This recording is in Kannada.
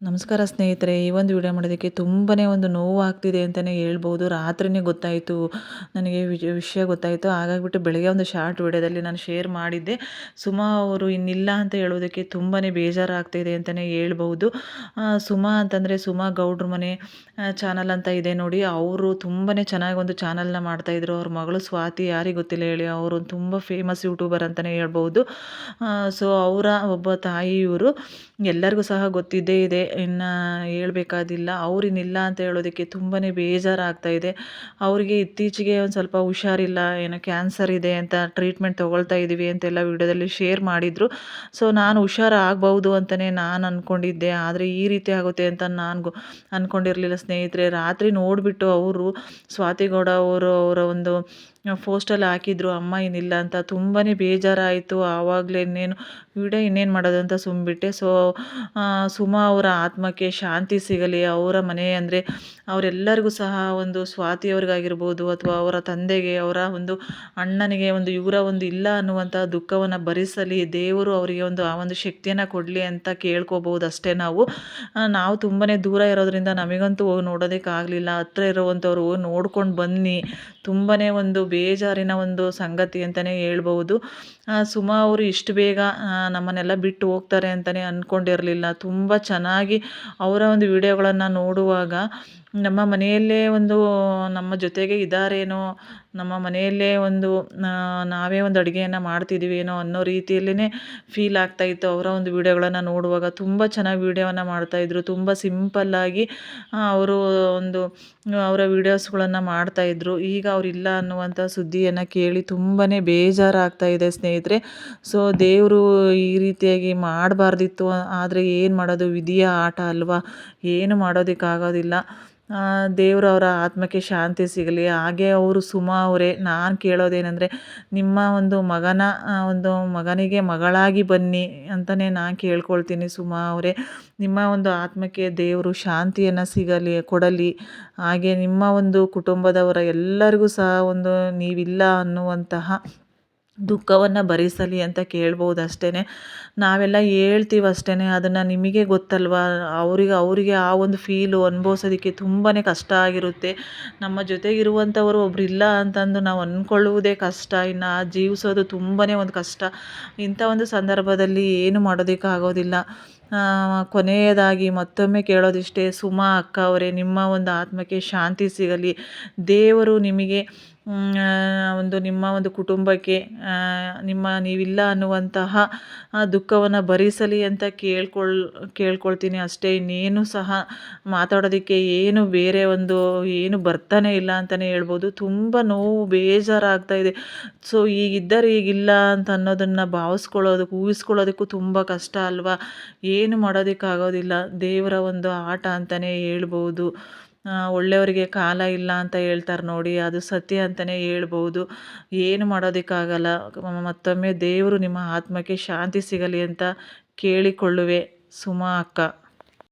ನಮಸ್ಕಾರ ಸ್ನೇಹಿತರೆ, ಈ ಒಂದು ವಿಡಿಯೋ ಮಾಡೋದಕ್ಕೆ ತುಂಬಾ ಒಂದು ನೋವು ಆಗ್ತಿದೆ ಅಂತಲೇ ಹೇಳ್ಬೋದು. ರಾತ್ರಿನೇ ಗೊತ್ತಾಯಿತು, ನನಗೆ ವಿಷಯ ಗೊತ್ತಾಯಿತು. ಹಾಗಾಗಿಬಿಟ್ಟು ಬೆಳಗ್ಗೆ ಒಂದು ಶಾರ್ಟ್ ವಿಡಿಯೋದಲ್ಲಿ ನಾನು ಶೇರ್ ಮಾಡಿದ್ದೆ. ಸುಮಾ ಅವರು ಇನ್ನಿಲ್ಲ ಅಂತ ಹೇಳೋದಕ್ಕೆ ತುಂಬಾ ಬೇಜಾರಾಗ್ತಿದೆ ಅಂತಲೇ ಹೇಳ್ಬೋದು. ಸುಮಾ ಅಂತಂದರೆ ಸುಮಾ ಗೌಡ್ರ ಮನೆ ಚಾನಲ್ ಅಂತ ಇದೆ ನೋಡಿ. ಅವರು ತುಂಬಾ ಚೆನ್ನಾಗಿ ಒಂದು ಚಾನಲ್ನ ಮಾಡ್ತಾಯಿದ್ರು ಅವ್ರ ಮಗಳು ಸ್ವಾತಿ ಯಾರಿಗೆ ಗೊತ್ತಿಲ್ಲ ಹೇಳಿ. ಅವರು ತುಂಬ ಫೇಮಸ್ ಯೂಟ್ಯೂಬರ್ ಅಂತಲೇ ಹೇಳ್ಬೋದು. ಸೊ ಅವರ, ಒಬ್ಬ ತಾಯಿ ಇವರು ಎಲ್ಲರಿಗೂ ಸಹ ಗೊತ್ತಿದ್ದೇ ಇದೆ. ಇನ್ನು ಹೇಳ್ಬೇಕಾದಿಲ್ಲ. ಅವರಿನಿಲ್ಲ ಅಂತ ಹೇಳೋದಕ್ಕೆ ತುಂಬಾ ಬೇಜಾರಾಗ್ತಾ ಇದೆ. ಅವರಿಗೆ ಇತ್ತೀಚೆಗೆ ಒಂದು ಸ್ವಲ್ಪ ಹುಷಾರಿಲ್ಲ, ಏನೋ ಕ್ಯಾನ್ಸರ್ ಇದೆ ಅಂತ ಟ್ರೀಟ್ಮೆಂಟ್ ತೊಗೊಳ್ತಾ ಇದ್ದೀವಿ ಅಂತೆಲ್ಲ ವಿಡಿಯೋದಲ್ಲಿ ಶೇರ್ ಮಾಡಿದರು. ಸೊ, ನಾನು ಹುಷಾರಾಗ್ಬೋದು ಅಂತಲೇ ನಾನು ಅಂದ್ಕೊಂಡಿದ್ದೆ ಆದರೆ ಈ ರೀತಿ ಆಗುತ್ತೆ ಅಂತ ನಾನು ಅಂದ್ಕೊಂಡಿರಲಿಲ್ಲ ಸ್ನೇಹಿತರೆ, ರಾತ್ರಿ ನೋಡಿಬಿಟ್ಟು ಅವರು ಸ್ವಾತಿಗೌಡ ಅವರು ಅವರ ಒಂದು ಪೋಸ್ಟಲ್ಲಿ ಹಾಕಿದ್ರು, ಅಮ್ಮ ಏನಿಲ್ಲ ಅಂತ. ತುಂಬಾ ಬೇಜಾರಾಯಿತು. ಆವಾಗಲೇ ಇನ್ನೇನು ವಿಡಿಯೋ ಇನ್ನೇನು ಮಾಡೋದು ಅಂತ ಸುಮ್ಮಬಿಟ್ಟೆ ಸೊ ಸುಮಾ ಅವರ ಆತ್ಮಕ್ಕೆ ಶಾಂತಿ ಸಿಗಲಿ, ಅವರ ಮನೆ ಅಂದರೆ ಅವರೆಲ್ಲರಿಗೂ ಸಹ ಒಂದು ಸ್ವಾತಿಯವ್ರಿಗಾಗಿರ್ಬೋದು ಅಥವಾ ಅವರ ತಂದೆಗೆ, ಅವರ ಒಂದು ಅಣ್ಣನಿಗೆ ಒಂದು ಇವರ ಒಂದು ಇಲ್ಲ ಅನ್ನುವಂಥ ದುಃಖವನ್ನು ಭರಿಸಲಿ, ದೇವರು ಅವರಿಗೆ ಒಂದು ಆ ಒಂದು ಶಕ್ತಿಯನ್ನು ಕೊಡಲಿ ಅಂತ ಕೇಳ್ಕೋಬೋದು ಅಷ್ಟೇ ನಾವು. ನಾವು ತುಂಬಾ ದೂರ ಇರೋದರಿಂದ ನಮಗಂತೂ ಹೋಗಿ ನೋಡೋದಕ್ಕಾಗಲಿಲ್ಲ ಹತ್ರ ಇರೋವಂಥವ್ರು ನೋಡ್ಕೊಂಡು ಬನ್ನಿ. ತುಂಬಾ ಒಂದು ಬೇಜಾರಿನ ಒಂದು ಸಂಗತಿ ಅಂತಲೇ ಹೇಳ್ಬೋದು ಸುಮ ಅವರು ಇಷ್ಟು ಬೇಗ ನಮ್ಮನ್ನೆಲ್ಲ ಬಿಟ್ಟು ಹೋಗ್ತಾರೆ ಅಂತಲೇ ಅಂದ್ಕೊಂಡಿರಲಿಲ್ಲ ತುಂಬ ಚೆನ್ನಾಗಿ ಅವರ ಒಂದು ವಿಡಿಯೋಗಳನ್ನು ನೋಡುವಾಗ ನಮ್ಮ ಮನೆಯಲ್ಲೇ ಒಂದು ನಮ್ಮ ಜೊತೆಗೆ ಇದ್ದಾರೇನೋ ನಮ್ಮ ಮನೆಯಲ್ಲೇ ಒಂದು ನಾವೇ ಒಂದು ಅಡುಗೆಯನ್ನು ಮಾಡ್ತಿದ್ದೀವೇನೋ ಅನ್ನೋ ರೀತಿಯಲ್ಲೇ ಫೀಲ್ ಆಗ್ತಾಯಿತ್ತು ಅವರ ಒಂದು ವಿಡಿಯೋಗಳನ್ನು ನೋಡುವಾಗ ತುಂಬ ಚೆನ್ನಾಗಿ ವಿಡಿಯೋವನ್ನು ಮಾಡ್ತಾಯಿದ್ರು ತುಂಬ ಸಿಂಪಲ್ಲಾಗಿ ಅವರು ಒಂದು, ಅವರ ವೀಡಿಯೋಸ್ಗಳನ್ನು ಮಾಡ್ತಾಯಿದ್ರು ಈಗ ಅವರಿಲ್ಲ ಅನ್ನುವಂಥ ಸುದ್ದಿಯನ್ನು ಕೇಳಿ ತುಂಬಾ ಬೇಜಾರಾಗ್ತಾ ಇದೆ ಸ್ನೇಹಿತರೆ. ಸೊ ದೇವರು ಈ ರೀತಿಯಾಗಿ ಮಾಡಬಾರ್ದಿತ್ತು, ಆದರೆ ಏನು ಮಾಡೋದು? ವಿಧಿಯ ಆಟ ಅಲ್ವಾ? ಏನು ಮಾಡೋದಕ್ಕಾಗೋದಿಲ್ಲ. ದೇವರು ಅವರ ಆತ್ಮಕ್ಕೆ ಶಾಂತಿ ಸಿಗಲಿ. ಹಾಗೆ ಅವರು ಸುಮಾ ಅವರೇ, ನಾನು ಕೇಳೋದೇನೆಂದರೆ ನಿಮ್ಮ ಒಂದು ಮಗನ ಒಂದು ಮಗನಿಗೆ ಮಗಳಾಗಿ ಬನ್ನಿ ಅಂತಲೇ ನಾನು ಕೇಳ್ಕೊಳ್ತೀನಿ ಸುಮಾ ಅವರೇ. ನಿಮ್ಮ ಒಂದು ಆತ್ಮಕ್ಕೆ ದೇವರು ಶಾಂತಿಯನ್ನು ಸಿಗಲಿ, ಕೊಡಲಿ. ಹಾಗೆ ನಿಮ್ಮ ಒಂದು ಕುಟುಂಬದವರ ಎಲ್ಲರಿಗೂ ಸಹ ಒಂದು ನೀವಿಲ್ಲ ಅನ್ನುವಂತಹ ದುಃಖವನ್ನು ಭರಿಸಲಿ ಅಂತ ಕೇಳ್ಬೋದು ಅಷ್ಟೇ ನಾವೆಲ್ಲ ಹೇಳ್ತೀವಿ ಅಷ್ಟೇ ಅದನ್ನು ನಿಮಗೆ ಗೊತ್ತಲ್ವಾ? ಅವರಿಗೆ ಅವರಿಗೆ ಆ ಒಂದು ಫೀಲು ಅನುಭವಿಸೋದಕ್ಕೆ ತುಂಬಾ ಕಷ್ಟ ಆಗಿರುತ್ತೆ. ನಮ್ಮ ಜೊತೆಗಿರುವಂಥವರು ಒಬ್ರು ಇಲ್ಲ ಅಂತಂದು ನಾವು ಅಂದ್ಕೊಳ್ಳುವುದೇ ಕಷ್ಟ. ಇನ್ನು ಜೀವಿಸೋದು ತುಂಬಾ ಒಂದು ಕಷ್ಟ. ಇಂಥ ಒಂದು ಸಂದರ್ಭದಲ್ಲಿ ಏನು ಮಾಡೋದಕ್ಕಾಗೋದಿಲ್ಲ. ಕೊನೆಯದಾಗಿ ಮತ್ತೊಮ್ಮೆ ಕೇಳೋದಿಷ್ಟೇ, ಸುಮಾ ಅಕ್ಕ ಅವರೇ, ನಿಮ್ಮ ಒಂದು ಆತ್ಮಕ್ಕೆ ಶಾಂತಿ ಸಿಗಲಿ. ದೇವರು ನಿಮಗೆ ಒಂದು ನಿಮ್ಮ ಒಂದು ಕುಟುಂಬಕ್ಕೆ ನಿಮ್ಮ ನೀವಿಲ್ಲ ಅನ್ನುವಂತಹ ದುಃಖವನ್ನು ಭರಿಸಲಿ ಅಂತ ಕೇಳ್ಕೊಳ್, ಕೇಳ್ಕೊಳ್ತೀನಿ ಅಷ್ಟೇ. ಇನ್ನೇನು ಸಹ ಮಾತಾಡೋದಕ್ಕೆ ಏನು ಬೇರೆ ಒಂದು, ಏನು ಬರ್ತಾನೆ ಇಲ್ಲ ಅಂತಲೇ ಹೇಳ್ಬೋದು. ತುಂಬ ನೋವು ಬೇಜಾರಾಗ್ತಾ ಇದೆ. ಸೊ ಈಗಿದ್ದರೆ ಈಗಿಲ್ಲ ಅಂತ ಅನ್ನೋದನ್ನು ಭಾವಿಸ್ಕೊಳ್ಳೋದಕ್ಕೆ ಊಹಿಸ್ಕೊಳ್ಳೋದಕ್ಕೂ ತುಂಬ ಕಷ್ಟ ಅಲ್ವಾ? ಏನು ಮಾಡೋದಕ್ಕಾಗೋದಿಲ್ಲ. ದೇವರ ಒಂದು ಆಟ ಅಂತಲೇ ಹೇಳ್ಬೋದು. ಒಳ್ಳೆಯವರಿಗೆ ಕಾಲ ಇಲ್ಲ ಅಂತ ಹೇಳ್ತಾರೆ ನೋಡಿ, ಅದು ಸತ್ಯ ಅಂತಲೇ ಹೇಳ್ಬೋದು. ಏನು ಮಾಡೋದಕ್ಕಾಗಲ್ಲ. ಮತ್ತೊಮ್ಮೆ ದೇವರು ನಿಮ್ಮ ಆತ್ಮಕ್ಕೆ ಶಾಂತಿ ಸಿಗಲಿ ಅಂತ ಕೇಳಿಕೊಳ್ಳುವೆ. ಸುಮಾ ಅಕ್ಕ.